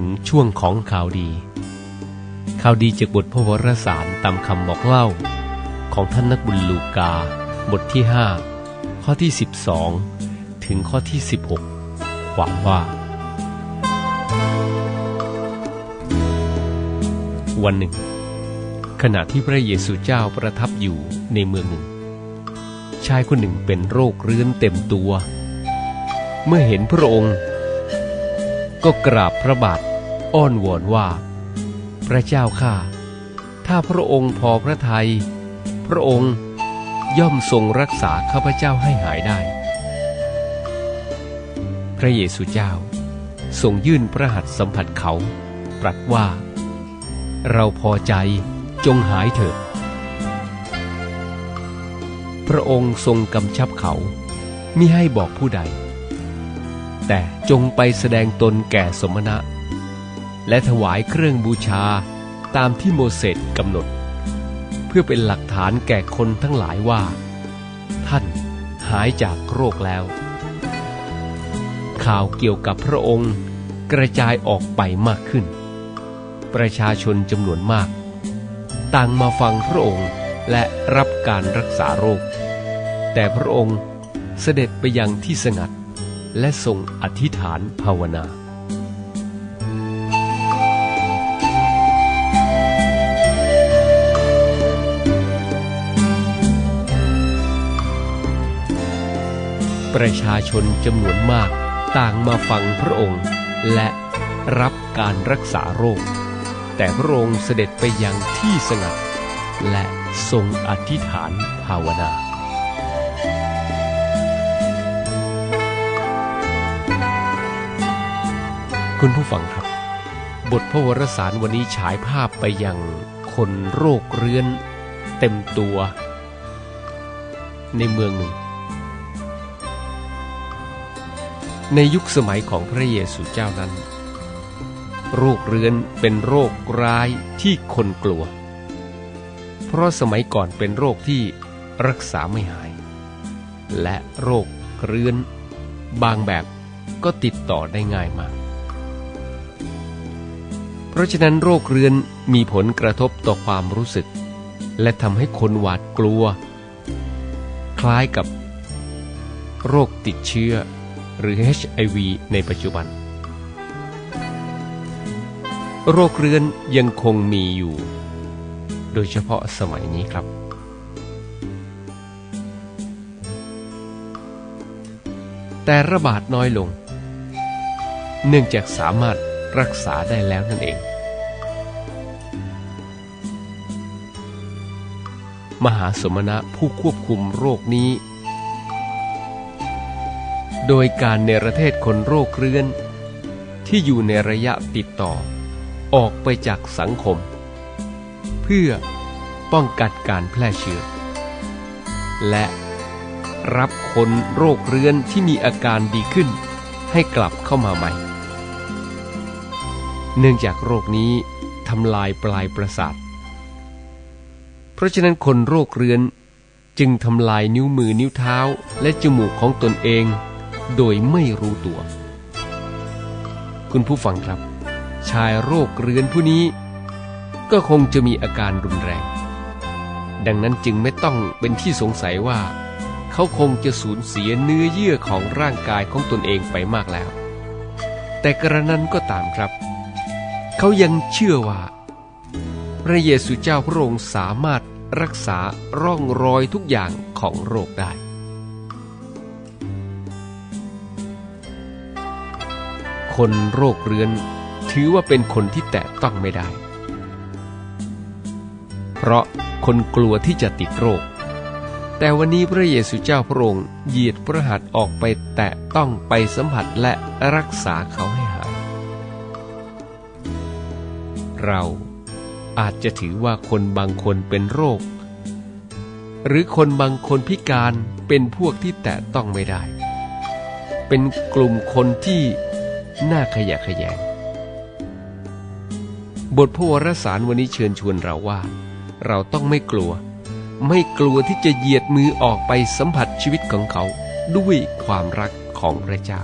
ถึงช่วงของข่าวดี ข่าวดีจากบทพระวรสารตามคำบอกเล่า ของท่านนักบุญลูกา บทที่ 5 ข้อที่ 12 ถึงข้อที่ 16 ความว่า วันหนึ่ง ขณะที่พระเยซูเจ้าประทับอยู่ในเมืองหนึ่ง ชายคนหนึ่งเป็นโรคเรื้อนเต็มตัว เมื่อเห็นพระองค์ ก็กราบพระบาทอ้อนวอนว่า พระเจ้าข้าถ้าพระองค์พอพระทยัยพระองค์ย่อมทรงรักษาข้าพเจ้าให้หายได้ พระเยซูเจ้าทรงยื่นพระหัตถ์สัมผัสเขาตรัสว่า เราพอใจจงหายเถิด พระองค์ทรงกำชับเขามิให้บอกผู้ใด แต่จงไปแสดงตนแก่สมณะ และถวายเครื่องบูชาตามที่โมเสสกำหนด เพื่อเป็นหลักฐานแก่คนทั้งหลายว่า ท่านหายจากโรคแล้ว ข่าวเกี่ยวกับพระองค์กระจายออกไปมากขึ้น ประชาชนจำนวนมาก ต่างมาฟังพระองค์และรับการรักษาโรค แต่พระองค์เสด็จไปยังที่สงัด และทรงอธิษฐานภาวนาประชาชนจำนวนมากต่างมาฟังพระองค์ และรับการรักษาโรค แต่พระองค์เสด็จไปยังที่สงัด และทรงอธิษฐานภาวนา คุณผู้ฟังครับ บทพระวรสารวันนี้ฉายภาพไปยังคนโรคเรื้อน เต็มตัว ในเมืองหนึ่ง ในยุคสมัยของพระเยซูเจ้านั้น โรคเรื้อนเป็นโรคร้ายที่คนกลัว เพราะสมัยก่อนเป็นโรคที่รักษาไม่หาย และโรคเรื้อน บางแบบก็ติดต่อได้ง่ายมาก ราะฉะนั้นโรคเรื้อนมีผลกระทบต่อความรู้สึก และทำให้คนหวาดกลัว คล้ายกับ โรคติดเชื้อ หรือ HIV ในปัจจุบัน โรคเรื้อนยังคงมีอยู่ โดยเฉพาะสมัยนี้ครับแต่ระบาดน้อยลง เนื่องจากสามารถรักษาได้แล้วนั่นเอง มหาสมณะผู้ควบคุมโรคนี้ โดยการเนรเทศคนโรคเรื้อน ที่อยู่ในระยะติดต่อ ออกไปจากสังคม เพื่อป้องกันการแพร่เชื้อ และรับคนโรคเรื้อนที่มีอาการดีขึ้น ให้กลับเข้ามาใหม่ เนื่องจากโรคนี้ทำลายปลายประสาท เพราะฉะนั้นคนโรคเรื้อนจึงทำลายนิ้วมือนิ้วเท้าและจมูกของตนเอง โดยไม่รู้ตัว คุณผู้ฟังครับ ชายโรคเรื้อนผู้นี้ ก็คงจะมีอาการรุนแรง ดังนั้นจึงไม่ต้องเป็นที่สงสัยว่า เขาคงจะสูญเสียเนื้อเยื่อของร่างกายของตนเองไปมากแล้ว แต่กระนั้นก็ตามครับ เขายังเชื่อว่า ระเยซูเจ้าพระองค์สามารถรักษาร่องรอยทุกอย่างของโรคได้ คนโรคเรื้อนถือว่าเป็นคนที่แตะต้องไม่ได้ เพราะคนกลัวที่จะติดโรค แต่วันนี้พระเยซูเจ้าพระองค์เหยียดพระหัตถ์ออกไปแตะต้องไปสัมผัสและรักษาเขาให้หาย เรา อาจจะถือว่าคนบางคนเป็นโรค หรือคนบางคนพิการเป็นพวกที่แตะต้องไม่ได้ เป็นกลุ่มคนที่น่าขยะแขยง บทพระวรสารวันนี้เชิญชวนเราว่า เราต้องไม่กลัว ไม่กลัวที่จะเหยียดมือออกไปสัมผัสชีวิตของเขาด้วยความรักของพระเจ้า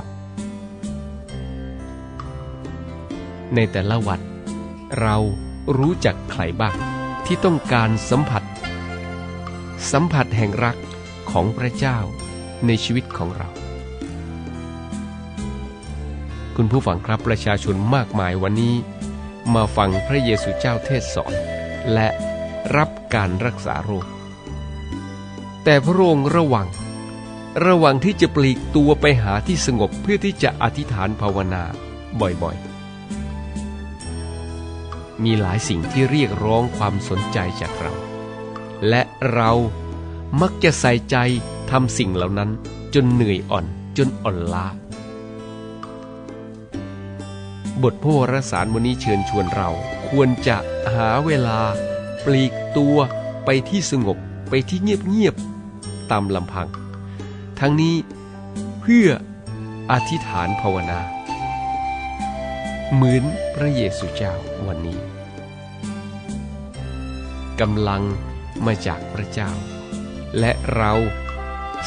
ในแต่ละวันเรา รู้จักใครบ้างที่ต้องการสัมผัส สัมผัสแห่งรักของพระเจ้าในชีวิตของเรา คุณผู้ฟังครับประชาชนมากมายวันนี้มาฟังพระเยซูเจ้าเทศสอน และรับการรักษาโรค แต่พระองค์ระวัง ระวังที่จะปลีกตัวไปหาที่สงบเพื่อที่จะอธิษฐานภาวนาบ่อยๆ มีหลายสิ่งที่เรียกร้องความสนใจจากเรา และเรามักจะใส่ใจทำสิ่งเหล่านั้นจนเหนื่อยอ่อนจนอ่อนล้า บทพวรสารวันนี้เชิญชวนเราควรจะหาเวลา ปลีกตัวไปที่สงบไปที่เงียบๆตามลำพัง ทั้งนี้เพื่ออธิษฐานภาวนา เหมือนพระเยซูเจ้าวันนี้กำลังมาจากพระเจ้า และเรา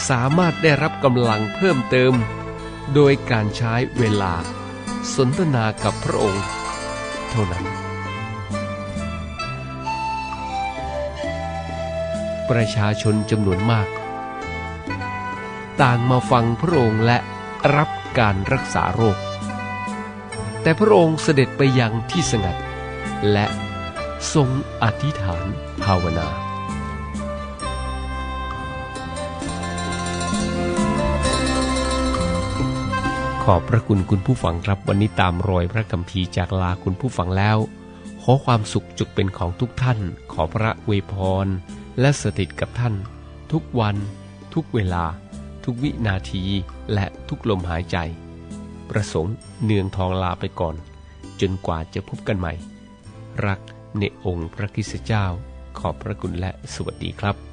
สามารถได้รับกำลังเพิ่มเติม โดยการใช้เวลาสนทนากับพระองค์ เท่านั้น ประชาชนจำนวนมาก ต่างมาฟังพระองค์และรับการรักษาโรค แต่พระองค์เสด็จไปยังที่สงัด และทรงอธิษฐานภาวนาขอบพระคุณคุณผู้ฟังครับวันนี้ตามรอยพระคัมภีร์จากลาคุณผู้ฟังแล้ว ขอความสุขจุกเป็นของทุกท่าน ขอพระอวพร และสถิตกับท่าน ทุกวัน ทุกเวลา ทุกวินาทีและทุกลมหายใจ ประสงค์เนืองทองลาไปก่อน จนกว่าจะพบกันใหม่ รักในองค์พระคิสเจ้า ขอบพระคุณและสวัสดีครับ